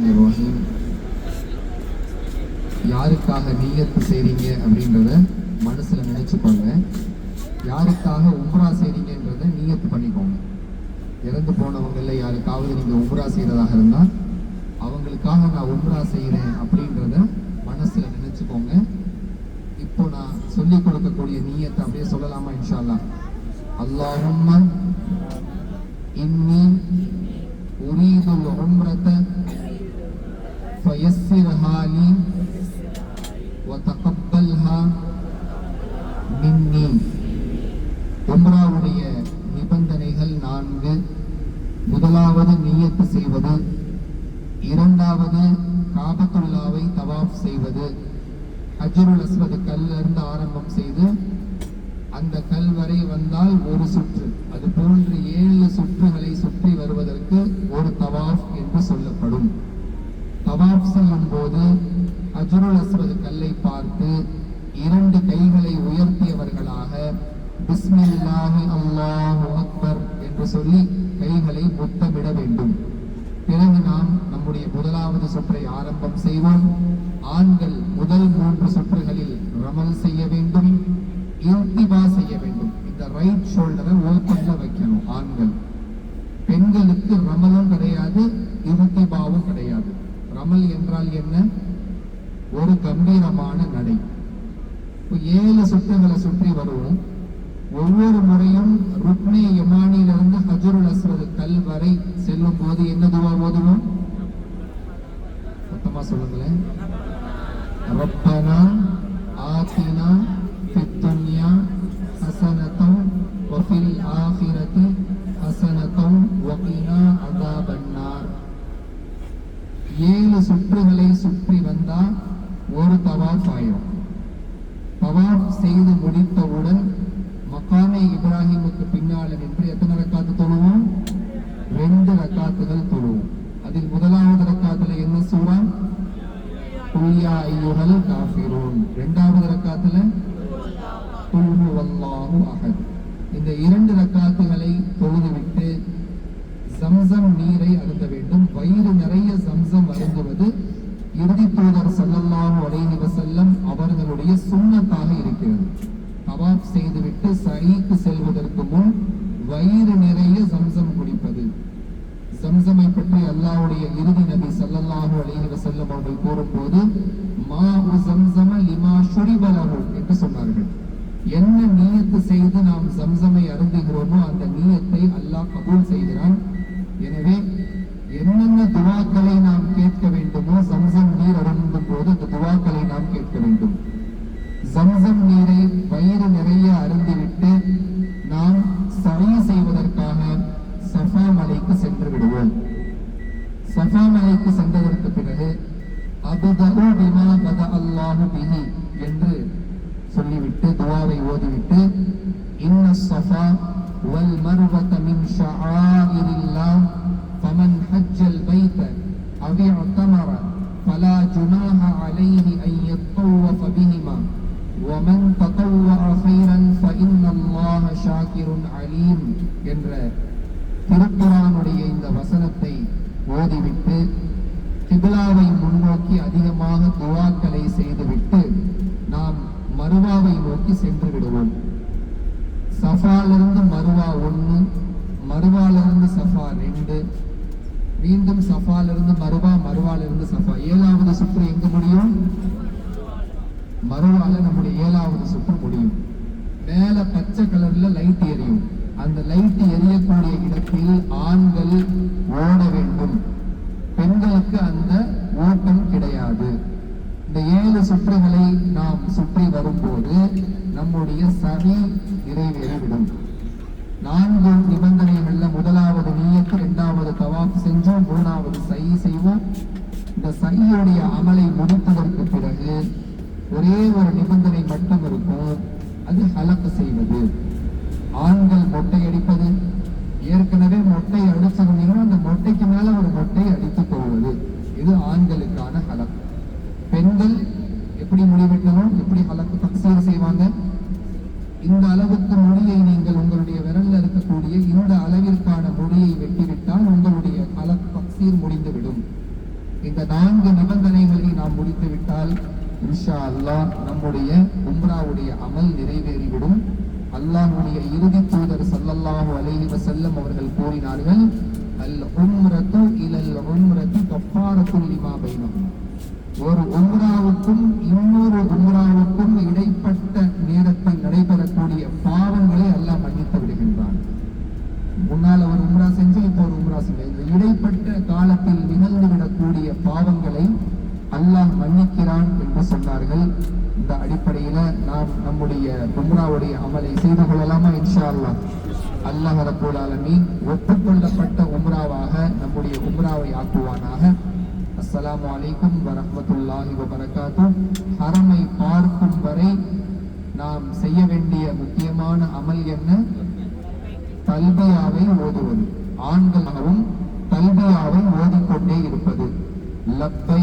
ரஹ்மானிர் ரோஹிம் யாருக்காக நீயத்து செய்கிறீங்க அப்படின்றத மனசுல நினைச்சுக்கோங்க. யாருக்காக உம்ரா செய்கிறீங்கன்றத நீயத்து பண்ணிக்கோங்க. இறந்து போனவங்களில் யாருக்காவது நீங்க உம்ரா செய்கிறதாக இருந்தா அவங்களுக்காக நான் உம்ரா செய்யறேன் அப்படின்றத மனசுல நினச்சிக்கோங்க. இப்போ நான் சொல்லி கொடுக்கக்கூடிய நீயத்தை அப்படியே சொல்லலாமா இன்ஷால்லா? அல்லாஹும் அல்லாஹும்ம இன்னி உரீதுல் உம்ரத்தை فيسرها لي وتقبلها மின்னி உம்ராவுடைய நிபந்தனைகள் நான்கு முதலாவது நியத்து செய்வது இரண்டாவது காபத்துல்லாவை தவாப் செய்வது ஹஜ்ருல் அஸ்வது கல்ல இருந்து ஆரம்பம் செய்து அந்த கல் வரை வந்தால் ஒரு சுற்று அது போன்று ஏழு சுற்றுகளை சுற்றி வருவதற்கு ஒரு தவாஃப் என்று சொல்லப்படும் தவாப் செல்லும் போது அஜருள் அஸ்வது கல்லை பார்த்து இரண்டு கைகளை உயர்த்தியவர்களாக பிஸ்மில்லாஹி அல்லாஹு அக்பர் என்று சொல்லி கைகளை முத்தமிட வேண்டும். பிறகு நாம் நம்முடைய முதலாவது சுற்றை ஆரம்பம் செய்வோம். ஆண்கள் முதல் மூன்று சுற்றுகளில் ரமல் செய்ய வேண்டும் இல்திபா செய்ய வேண்டும். இந்த ரைட் ஷோல்டரை ஓப்பன்ல வைக்கணும் ஆண்கள். பெண்களுக்கு ரமலும் கிடையாது இர்த்திபாவும் கிடையாது. ரமல் என்றால் என்ன? ஒரு கம்பீரமான நடை. இப்போ ஏழு சுற்றுகளை சுற்றி வருவோம். ஒவ்வொரு முறையும் ருக்னே யமானிலிருந்து ஹஜருல் அஸ்வது கல் வரை செல்லும் போது என்ன துவா ஓதுவோம்? மொத்தமா சொல்லுங்களேன். ரப்பனா ஆத்தினா ஏழு சுற்றுகளை சுற்றி வந்தா ஒரு தவாஃப் ஆயிரும். தவாஃப் செய்து முடித்தவுடன் மக்காமே இப்ராஹிமுக்கு பின்னால் நின்று எத்தனை ரக்காத்து தொழுவோம்? ரெண்டு ரக்காத்துகள் தொழுவோம். அதில் முதலாவது ரக்காத்துல என்ன சூறா? குல்யா ஐயுஹல் காஃபிரூன். இரண்டாவது ரக்காத்துல? குல்ஹு வல்லாஹு அஹத். இந்த இரண்டு ரக்காத்துகளை தொழுதுவிட்டு சம்சம் நீரை அருந்த வேண்டும். வயிறு நிறைய சம்சம் அருந்துவது இறுதி தூதர் ஸல்லல்லாஹு அலைஹி செல்லம் அவர்களுடைய சுண்ணத்தாக இருக்கிறது. தவாப் செய்துவிட்டு சஈக்கு செல்வதற்கு முன் வயிறு நிறைய சம்சம் குடிப்பது. சம்சமை பற்றி அல்லாவுடைய இறுதி நபி ஸல்லல்லாஹு அலைஹி வஸல்லம் அவர்கள் கூறும்போது மா உ சம்சம லிமா ஷுரிபலஹு என்று சொன்னார்கள். என்ன நீயத்து செய்து நாம் சம்சமை அருந்துகிறோமோ அந்த நீயத்தை அல்லாஹ் கபூல் செய்கிறான் எனவே என்னென்ன துவாக்களை நாம் கேட்க வேண்டுமோ? சம்சம் நீர் அருந்தும் போது அந்த துவாக்களை நாம் கேட்க வேண்டும். சம்சம் நீரை வயிறு நிறைய அருந்திவிட்டு நாம் சரி செய்வதற்காக சஃபா மலைக்கு சென்று விடுவோம். சஃபா மலைக்கு சென்றதற்கு பிறகு அபுதகு பிமா பத அல்லாஹு பிஹி என்று சொல்லிவிட்டு துவாவை ஓதிவிட்டு இன்ன சஃபா வல் மர்வத மின் ஷஆயிரில்லாஹ் ஃபமன் ஹஜ்ஜல் பைத அவ் இஅ்தமர فلا جناح عليه أن يطوف بهما ومن تطوع خيرا فإن الله شاكر عليم என்ற திருக்குறானுடைய இந்த வசனத்தை ஓதிவிட்டு கிபிலாவை முன்னோக்கி அதிகமாக துவாக்களை செய்துவிட்டு நாம் மருவாவை நோக்கி சென்று விடுவோம் சஃபாலிருந்து மருவா ஒன்று மருவாலிருந்து சஃபா ரெண்டு மீண்டும் சஃபாலிருந்து மருவா மருவாலிருந்து சஃபா. ஏழாவது சுற்று எங்க முடியும்? மறுவால நம்முடைய ஏழாவது சுற்று முடியும். மேல பச்சை கலர்ல லைட் எரியும். அந்த லைட் எரியக்கூடிய இடத்தில் ஆண்கள் ஓட வேண்டும். பெண்களுக்கு அந்த ஓட்டம் கிடையாது. இந்த ஏழு சுற்றுகளை நாம் சுற்றி வரும்போது நம்முடைய சதி நிறைவேறிவிடும். நான்கு நிபந்தனை தான் மூணாவது சை செய்வோம். இந்த சையுடைய அமலை முடித்ததற்கு பிறகு ஒரே ஒரு நிபந்தனை மட்டும் இருக்கும். அது ஹலக்கு செய்வது. ஆண்கள் மொட்டை அடிப்பது. ஏற்கனவே மொட்டை அடிச்சிருந்தீங்கன்னா அந்த மொட்டைக்கு மேல ஒரு மொட்டை அடித்துக் கொள்வது. இது ஆண்களுக்கான ஹலக். பெண்கள் இந்த இந்த நான்கு நிபந்தனைகளை நாம் முடித்துவிட்டால் இன்ஷா அல்லாஹ் நம்முடைய உம்ராவுடைய அமல் நிறைவேறிவிடும். அல்லாஹுடைய இறுதி தூதர் சல்லல்லாஹு அலைஹி வஸல்லம் அவர்கள் கூறினார்கள் அல் உம்ரத்து இலல் உம்ரத்து கஃபாரத்துல் லிமா பைனஹும். ஒரு உம்ராவுக்கும் இன்னொரு உம்ராவுக்கும் சொன்னார்கள். இந்த அடிப்படையில் நாம் நம்முடைய உம்ராவுடைய அமலை செய்து கொள்ளலாமா இன்ஷா அல்லாஹ்? அல்லாஹ் ரப்பூல் ஆலமீன் ஒப்புக்கொள்ளப்பட்ட உம்ராவாக நம்முடைய உம்ராவை ஆக்குவானாக. அஸ்லாம் வலைக்கும் வரமத்துல்லாஹி வபரகாத்து ஹரமை பார்க்கும் வரை நாம் செய்ய வேண்டிய முக்கியமான அமல் என்ன? தல்பியாவை ஓதுவது. ஆண்களாகவும் தல்பியாவை ஓதிக்கொண்டே இருப்பது. லப்பை